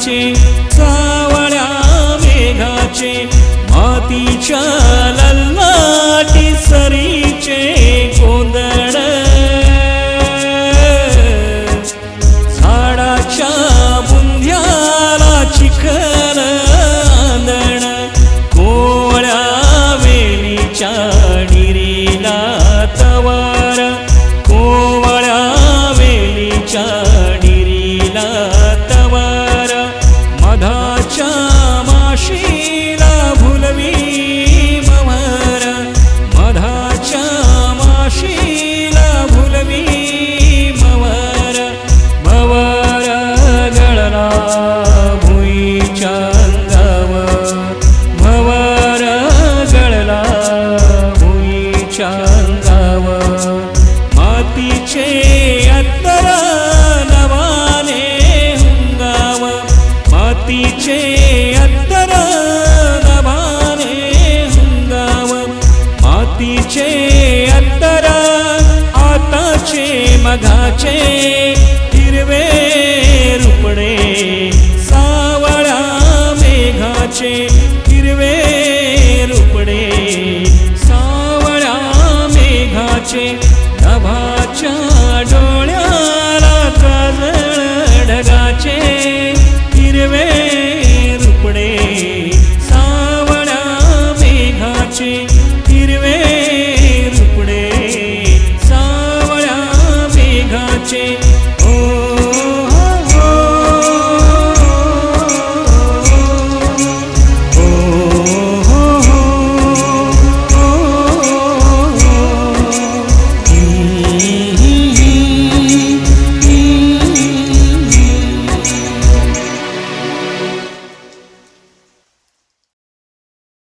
मेघाचे सावळ्या मेघाचे मातीच्या लल्लाटी सरीचे गोंधळ. झाडाच्या बुंध्याला चिखल आंदण कोळ्या वेलीच्या निरीला तवार. माईचे अंतर नभाने हुंगाव मातीचे अंतर आताचे मघाचे हिरवे रुपडे सावळा मेघाचे तुझे हिरवे रुपडे सावळ्या मेघाचे